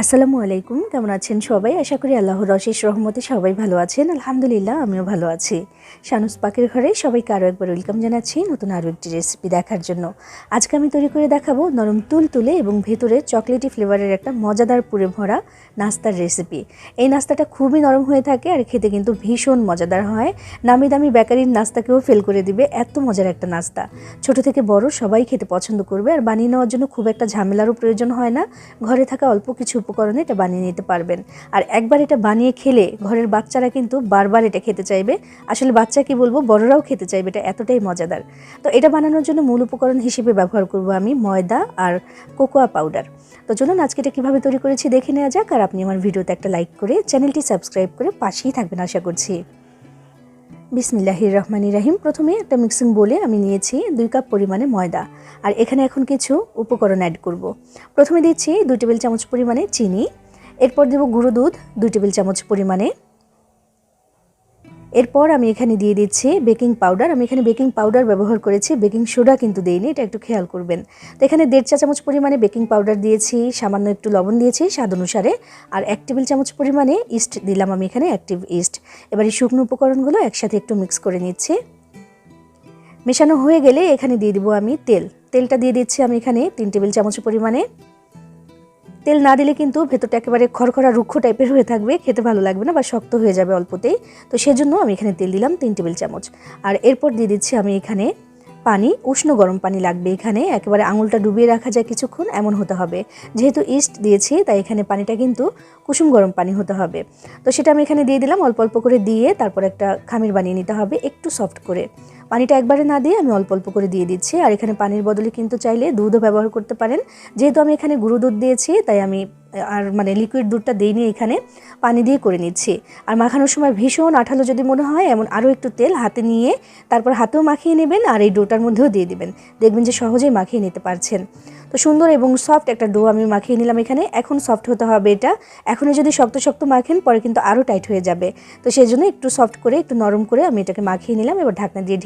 আসসালামু আলাইকুম। কেমন আছেন সবাই? আশা করি আল্লাহর অশেষ রহমতে সবাই ভালো আছেন। আলহামদুলিল্লাহ, আমিও ভালো আছি। শানুস পাকের ঘরে সবাইকে আরও একবার ওয়েলকাম জানাচ্ছি নতুন আরও একটি রেসিপি দেখার জন্য। আজকে আমি তৈরি করে দেখাবো নরম তুল তুলে এবং ভেতরে চকলেটি ফ্লেভারের একটা মজাদার পুরে ভরা নাস্তার রেসিপি এই নাস্তাটা খুবই নরম হয়ে থাকে আর খেতে কিন্তু ভীষণ মজাদার হয়। নামি দামি বেকারির নাস্তাকেও ফেল করে দিবে এত মজার একটা নাস্তা। ছোট থেকে বড় সবাই খেতে পছন্দ করবে আর বানিয়ে নেওয়ার জন্য খুব একটা ঝামেলারও প্রয়োজন হয় না। ঘরে থাকা অল্প কিছু উপকরণে এটা বানিয়ে নিতে পারবেন। আর একবার এটা বানিয়ে খেলে ঘরের বাচ্চারা কিন্তু বারবার এটা খেতে চাইবে। আসলে বাচ্চা কি বলব? বড়রাও খেতে চাইবে, এটা এতটাই মজাদার। তো এটা বানানোর জন্য মূল উপকরণ হিসেবে ব্যবহার করব আমি ময়দা আর কোকোয়া পাউডার। তো চলুন আজকে এটা কীভাবে তৈরি করেছি দেখে নেওয়া যাক। আর আপনি আমার ভিডিওতে একটা লাইক করে চ্যানেলটি সাবস্ক্রাইব করে পাশেই থাকবেন, আশা করছি। বিসমিল্লাহির রহমানির রাহিম। প্রথমে একটা মিক্সিং বোলে আমি নিয়েছি দুই কাপ পরিমাণে ময়দা। আর এখানে এখন কিছু উপকরণ অ্যাড করব। প্রথমে দিচ্ছি দুই টেবিল চামচ পরিমাণে চিনি। এরপর দেব গুঁড়ো দুধ, দুই টেবিল চামচ পরিমাণে এরপর আমি এখানে দিয়ে দিচ্ছি বেকিং পাউডার। আমি এখানে বেকিং পাউডার ব্যবহার করেছি, বেকিং সোডা কিন্তু দেইনি, এটা একটু খেয়াল করবেন। তো এখানে দেড় চা চামচ পরিমাণে বেকিং পাউডার দিয়েছি, সামান্য একটু লবণ দিয়েছি স্বাদ অনুসারে, আর এক টেবিল চামচ পরিমাণে ইস্ট দিলাম আমি এখানে অ্যাক্টিভ ইস্ট। এবার এই শুকনো উপকরণগুলো একসাথে একটু মিক্স করে নিচ্ছি। মেশানো হয়ে গেলে এখানে দিয়ে দিব আমি তেল। তেলটা দিয়ে দিচ্ছি আমি এখানে তিন টেবিল চামচ পরিমাণে। তেল না দিলে কিন্তু ভেতরটা একেবারে খড়খড়া, রুক্ষ টাইপের হয়ে থাকবে। খেতে ভালো লাগবে না বা শক্ত হয়ে যাবে অল্পতেই। তো সেজন্য আমি এখানে তেল দিলাম তিন টেবিল চামচ। আর এরপর দিয়ে দিচ্ছি আমি এখানে পানি, উষ্ণ গরম পানি লাগবে এখানে। একেবারে আঙুলটা ডুবিয়ে রাখা যায় কিছুক্ষণ, এমন হতে হবে। যেহেতু ইস্ট দিয়েছি, তাই এখানে পানিটা কিন্তু কুসুম গরম পানি হতে হবে। তো সেটা আমি এখানে দিয়ে দিলাম, অল্প অল্প করে দিয়ে তারপর একটা খামির বানিয়ে নিতে হবে, একটু সফট করে। পানিটা একবারে না দিয়ে আমি অল্প অল্প করে দিয়ে দিচ্ছি। আর এখানে পানির বদলে কিন্তু চাইলে দুধও ব্যবহার করতে পারেন। যেহেতু আমি এখানে গুঁড়ো দুধ দিয়েছি, তাই আমি, আর মানে লিকুইড দুধটা দিইনি এখানে, পানি দিয়ে করে নিচ্ছি। আর মাখানোর সময় ভীষণ আঠালো যদি মনে হয়, এমন আরও একটু তেল হাতে নিয়ে তারপর হাতেও মাখিয়ে নেবেন, আর এই ডোটার মধ্যেও দিয়ে দেবেন। দেখবেন যে সহজেই মাখিয়ে নিতে পারছেন। তো সুন্দর এবং সফট একটা ডো আমি মাখিয়ে নিলাম এখানে। এখন সফট হতে হবে এটা। এখনই যদি শক্ত শক্ত মাখেন, পরে কিন্তু আরও টাইট হয়ে যাবে। তো সেই জন্য একটু সফট করে, একটু নরম করে আমি এটাকে মাখিয়ে নিলাম। এবার ঢাকনা দিয়ে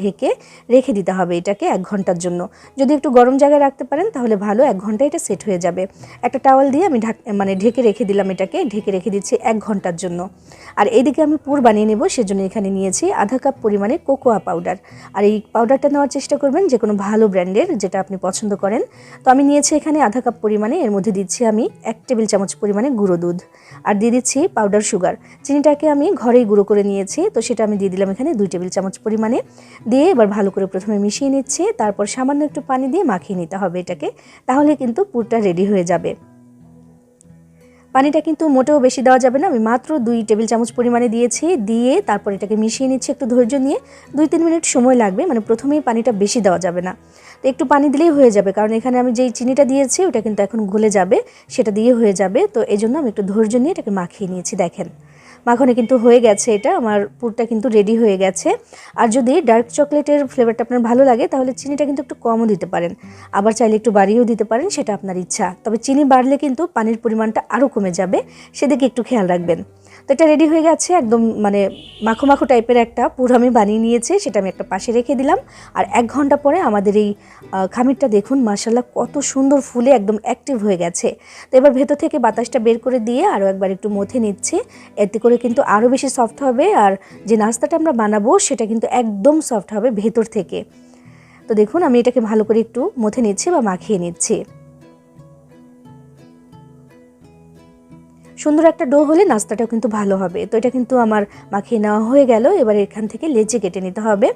রেখে দিতে হবে এটাকে এক ঘণ্টার জন্য। যদি একটু গরম জায়গায় রাখতে পারেন, তাহলে ভালো এক ঘণ্টা এটা সেট হয়ে যাবে। একটা টাওয়াল দিয়ে আমি মানে ঢেকে রেখে দিলাম এটাকে, ঢেকে রেখে দিচ্ছি এক ঘণ্টার জন্য। আর এইদিকে আমি পুর বানিয়ে নেব, সেজন্য এখানে নিয়েছি আধা কাপ পরিমাণে কোকোয়া পাউডার। আর এই পাউডারটা নেওয়ার চেষ্টা করবেন যে কোনো ভালো ব্র্যান্ডের, যেটা আপনি পছন্দ করেন। তো আমি নিয়েছি এখানে আধা কাপ পরিমাণে, এর মধ্যে দিচ্ছি আমি এক টেবিল চামচ পরিমাণে গুঁড়ো দুধ। আর দিয়ে দিচ্ছি পাউডার সুগার। চিনিটাকে আমি ঘরেই গুঁড়ো করে নিয়েছি, তো সেটা আমি দিয়ে দিলাম এখানে দুই টেবিল চামচ পরিমাণে। দিয়ে এবার ভালো করে প্রথমে মিশিয়ে নিচ্ছি, তারপর সামান্য একটু পানি দিয়ে মাখিয়ে নিতে হবে এটাকে, তাহলে কিন্তু পুরটা রেডি হয়ে যাবে। পানিটা কিন্তু মোটেও বেশি দেওয়া যাবে না, আমি মাত্র দুই টেবিল চামচ পরিমাণে দিয়েছি, দিয়ে তারপর এটাকে মিশিয়ে নিচ্ছি একটু ধৈর্য নিয়ে, দুই তিন মিনিট সময় লাগবে মানে প্রথমেই পানিটা বেশি দেওয়া যাবে না। তো একটু পানি দিলেই হয়ে যাবে, কারণ এখানে আমি যেই চিনিটা দিয়েছি ওটা কিন্তু এখন গলে যাবে, সেটা দিয়ে হয়ে যাবে, তো এই জন্য আমি একটু ধৈর্য নিয়ে এটাকে মাখিয়ে নিয়েছি, দেখেন। মাখনে কিন্তু হয়ে গেছে এটা। আমার পুরটা কিন্তু রেডি হয়ে গেছে। আর যদি ডার্ক চকলেটের ফ্লেভারটা আপনার ভালো লাগে, তাহলে চিনিটা কিন্তু একটু কমও দিতে পারেন। আবার চাইলে একটু বাড়িয়েও দিতে পারেন, সেটা আপনার ইচ্ছা। তবে চিনি বাড়লে কিন্তু পানির পরিমাণটা আরও কমে যাবে, সেদিকে একটু খেয়াল রাখবেন। এটা রেডি হয়ে গেছে, একদম মানে মাখো মাখো টাইপের একটা, পুরো আমি বানিয়ে নিয়েছি, সেটা আমি একটা পাশে রেখে দিলাম। আর এক ঘণ্টা পরে আমাদের এই খামিরটা দেখুন মার্শাল্লাহ কত সুন্দর ফুলে একদম অ্যাক্টিভ হয়ে গেছে। তো এবার ভেতর থেকে বাতাসটা বের করে দিয়ে আরও একবার একটু মথে নিচ্ছি। এতে করে কিন্তু আরও বেশি সফট হবে, আর যে নাস্তাটা আমরা বানাবো, সেটা কিন্তু একদম সফট হবে ভেতর থেকে। তো দেখুন, আমি এটাকে ভালো করে একটু মথে নিচ্ছি বা মাখিয়ে নিচ্ছি। সুন্দর একটা ডো হলে নাস্তাটাও কিন্তু ভালো হবে। তো এটা কিন্তু আমার মাখিয়ে নেওয়া হয়ে গেল, এবার এখান থেকে লেচি কেটে নিতে হবে।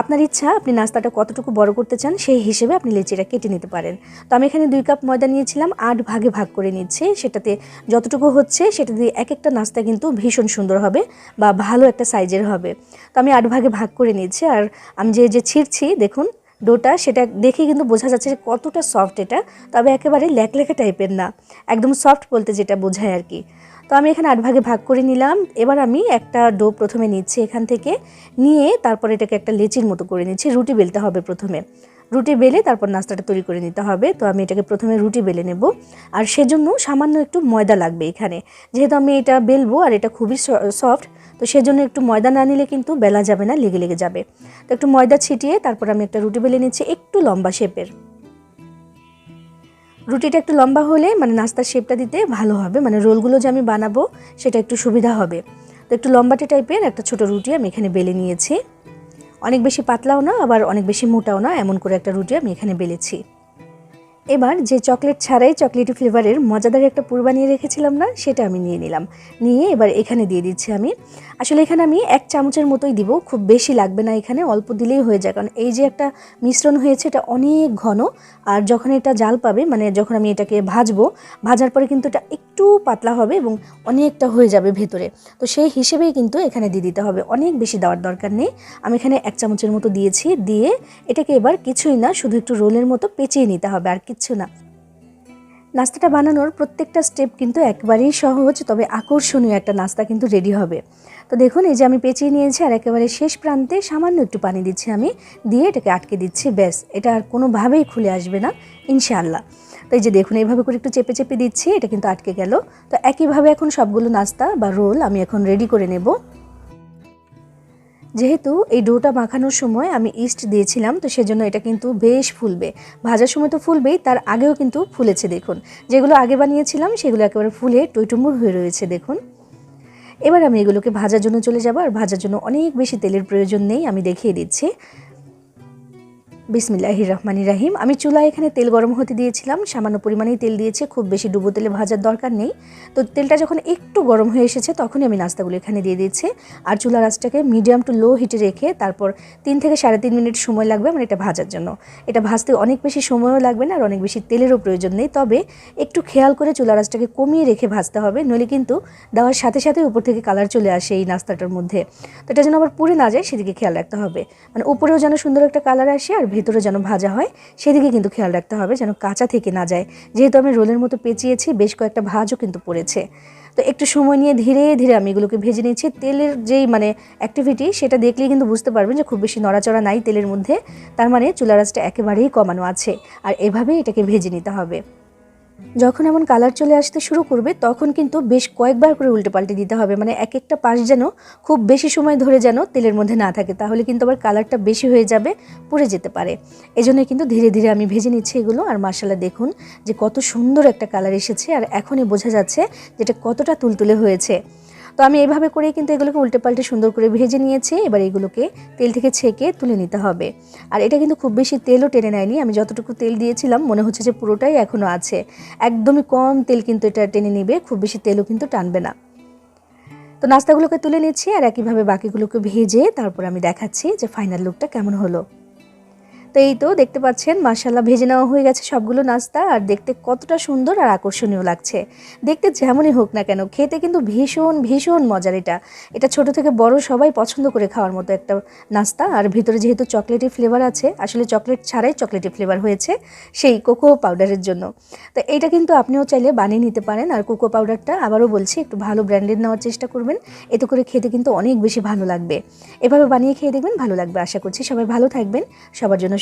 আপনার ইচ্ছা, আপনি নাস্তাটা কতটুকু বড় করতে চান সেই হিসেবে আপনি লেচিটা কেটে নিতে পারেন। তো আমি এখানে দুই কাপ ময়দা নিয়েছিলাম, আট ভাগে ভাগ করে নিচ্ছি। সেটাতে যতটুকু হচ্ছে সেটা দিয়ে এক একটা নাস্তা কিন্তু ভীষণ সুন্দর হবে বা ভালো একটা সাইজের হবে। তো আমি আট ভাগে ভাগ করে নিচ্ছি, আর আমি যে যে ছিঁড়ছি, দেখুন ডোটা সেটা দেখে কিন্তু বোঝা যাচ্ছে যে কতটা সফট এটা। তবে একেবারে ল্যাকলেখা টাইপের না, একদম সফট বলতে যেটা বোঝায় আর কি। তো আমি এখানে আট ভাগে ভাগ করে নিলাম। এবার আমি একটা ডো প্রথমে নিচ্ছি এখান থেকে, নিয়ে তারপর এটাকে একটা লেচির মতো করে নিচ্ছি, রুটি বেলতে হবে প্রথমে। রুটি বেলে তারপর নাস্তাটা তৈরি করে নিতে হবে। তো আমি এটাকে প্রথমে রুটি বেলে নেব। আর সেজন্য সামান্য একটু ময়দা লাগবে এখানে। যেহেতু আমি এটা বেলবো আর এটা খুবই সফট তো সেজন্য একটু ময়দা না নিলে কিন্তু বেলা যাবে না, লেগে লেগে যাবে। তো একটু ময়দা ছিটিয়ে তারপর আমি একটা রুটি বেলে নিচ্ছি একটু লম্বা শেপের। রুটিটা একটু লম্বা হলে মানে নাস্তার শেপটা দিতে ভালো হবে। মানে রোলগুলো যে আমি বানাবো সেটা একটু সুবিধা হবে। তো একটু লম্বাটে টাইপের একটা ছোট রুটি আমি এখানে বেলে নিয়েছি। অনেক বেশি পাতলাও না, আবার অনেক বেশি মোটাও না, এমন করে একটা রুটি আমি এখানে বেলেছি। এবার যে চকলেট ছাড়াই চকলেটি ফ্লেভারের মজাদার একটা পুর বানিয়ে রেখেছিলাম না, সেটা আমি নিয়ে নিলাম। নিয়ে এবার এখানে দিয়ে দিচ্ছি আমি। আসলে এখানে আমি এক চামচের মতোই দিব, খুব বেশি লাগবে না এখানে, অল্প দিলেই হয়ে যায়। কারণ এই যে একটা মিশ্রণ হয়েছে, এটা অনেক ঘন, আর যখন এটা জাল পাবে মানে যখন আমি এটাকে ভাজবো, ভাজার পরে কিন্তু এটা একটু পাতলা হবে এবং অনেকটা হয়ে যাবে ভেতরে। তো সেই হিসেবেই কিন্তু এখানে দিয়ে দিতে হবে। অনেক বেশি দেওয়ার দরকার নেই। আমি এখানে এক চামচের মতো দিয়েছি, দিয়ে এটাকে এবার কিছুই না, শুধু একটু রোলের মতো পেঁচিয়ে নিতে হবে। আর কিচ্ছু না। নাস্তাটা বানানোর প্রত্যেকটা স্টেপ কিন্তু একবারেই সহজ, তবে আকর্ষণীয় একটা নাস্তা কিন্তু রেডি হবে। তো দেখুন, এই যে আমি পেঁচিয়ে নিয়েছি আর একেবারে শেষ প্রান্তে সামান্য একটু পানি দিচ্ছি আমি, দিয়ে এটাকে আটকে দিচ্ছি, ব্যাস। এটা আর কোনোভাবেই খুলে আসবে না, ইনশাআল্লাহ। তো এই যে দেখুন, এইভাবে করে একটু চেপে চেপে দিচ্ছি, এটা কিন্তু আটকে গেল। তো একইভাবে এখন সবগুলো নাস্তা বা রোল আমি এখন রেডি করে নেব। যেহেতু এই ডোটা মাখানোর সময় আমি ইস্ট দিয়েছিলাম, তো সেজন্য এটা কিন্তু বেশ ফুলবে। ভাজার সময় তো ফুলবেই, তার আগেও কিন্তু ফুলেছে দেখুন। যেগুলো আগে বানিয়েছিলাম, সেগুলো একেবারে ফুলে টইটুম্বুর হয়ে রয়েছে দেখুন। এবার আমি এগুলোকে ভাজার জন্য চলে যাব, আর ভাজার জন্য অনেক বেশি তেলের প্রয়োজন নেই, আমি দেখিয়ে দিচ্ছি। বিসমিল্লাহ রহমানি রাহিম আমি চুলা এখানে তেল গরম হতে দিয়েছিলাম, সামান্য পরিমাণেই তেল দিয়েছি, খুব বেশি ডুবো তেলে ভাজার দরকার নেই। তো তেলটা যখন একটু গরম হয়ে এসেছে, তখনই আমি নাস্তাগুলো এখানে দিয়ে দিচ্ছি আর চুলা রাসটাকে মিডিয়াম টু লো হিটে রেখে তারপর তিন থেকে সাড়ে তিন মিনিট সময় লাগবে আমার এটা ভাজার জন্য। এটা ভাজতে অনেক বেশি সময়ও লাগবে না আর অনেক বেশি তেলেরও প্রয়োজন নেই। তবে একটু খেয়াল করে চুলা রাসটাকে কমিয়ে রেখে ভাজতে হবে, নইলে কিন্তু দেওয়ার সাথে সাথে উপর থেকে কালার চলে আসে এই নাস্তাটার মধ্যে। তো এটা যেন আবার পুড়ে না যায়, সেদিকে খেয়াল রাখতে হবে। মানে উপরেও যেন সুন্দর একটা কালার আসে আর ভেতরে যেন ভাজা হয়, সেদিকে কিন্তু খেয়াল রাখতে হবে যেন কাঁচা থেকে না যায়। যেহেতু আমি রোলের মতো পেঁচিয়েছি, বেশ কয়েকটা ভাজও কিন্তু পড়েছে। তো একটু সময় নিয়ে ধীরে ধীরে আমি এগুলোকে ভেজে নিচ্ছি। তেলের যেই মানে অ্যাক্টিভিটি সেটা দেখলেই কিন্তু বুঝতে পারবেন যে খুব বেশি নড়াচড়া নাই তেলের মধ্যে। তার মানে চুলারাজটা একেবারেই কমানো আছে। আর এভাবেই এটাকে ভেজে নিতে হবে। যখন এমন কালার চলে আসতে শুরু করবে, তখন কিন্তু বেশ কয়েকবার করে উল্টে পাল্টে দিতে হবে। মানে এক একটা পাশ যেন খুব বেশি সময় ধরে যেন তেলের মধ্যে না থাকে, তাহলে কিন্তু আবার কালারটা বেশি হয়ে যাবে, পুড়ে যেতে পারে। এজন্য কিন্তু ধীরে ধীরে আমি ভেজে নিচ্ছি এগুলো। আর মার্শালা দেখুন যে কত সুন্দর একটা কালার এসেছে। আর এখনই বোঝা যাচ্ছে যেটা কতটা তুলতুলে হয়েছে। তো আমি এইভাবে করেই কিন্তু এগুলোকে উল্টে পাল্টে সুন্দর করে ভেজে নিয়েছি। এবার এগুলোকে তেল থেকে ছেঁকে তুলে নিতে হবে। আর এটা কিন্তু খুব বেশি তেলও টেনে নেয়নি। আমি যতটুকু তেল দিয়েছিলাম, মনে হচ্ছে যে পুরোটাই এখনও আছে। একদমই কম তেল কিন্তু এটা টেনে নিবে, খুব বেশি তেলও কিন্তু টানবে না। তো নাস্তাগুলোকে তুলে নিচ্ছি আর একইভাবে বাকিগুলোকে ভেজে তারপর আমি দেখাচ্ছি যে ফাইনাল লুকটা কেমন হলো। তো এই তো দেখতে পাচ্ছেন মাসাল্লাহ ভেজে নেওয়া হয়ে গেছে সবগুলো নাস্তা। আর দেখতে কতটা সুন্দর আর আকর্ষণীয় লাগছে। দেখতে যেমনই হোক না কেন, খেতে কিন্তু ভীষণ ভীষণ মজার এটা। এটা ছোট থেকে বড় সবাই পছন্দ করে খাওয়ার মতো একটা নাস্তা। আর ভিতরে যেহেতু চকলেটি ফ্লেভার আছে, আসলে চকলেট ছাড়াই চকলেটি ফ্লেভার হয়েছে সেই কোকো পাউডারের জন্য। তো এইটা কিন্তু আপনিও চাইলে বানিয়ে নিতে পারেন। আর কোকো পাউডারটা আবারও বলছি, একটু ভালো ব্র্যান্ডেড নেওয়ার চেষ্টা করবেন। এতে করে খেতে কিন্তু অনেক বেশি ভালো লাগবে। এভাবে বানিয়ে খেয়ে দেখবেন ভালো লাগবে। আশা করছি সবাই ভালো থাকবেন। সবার জন্য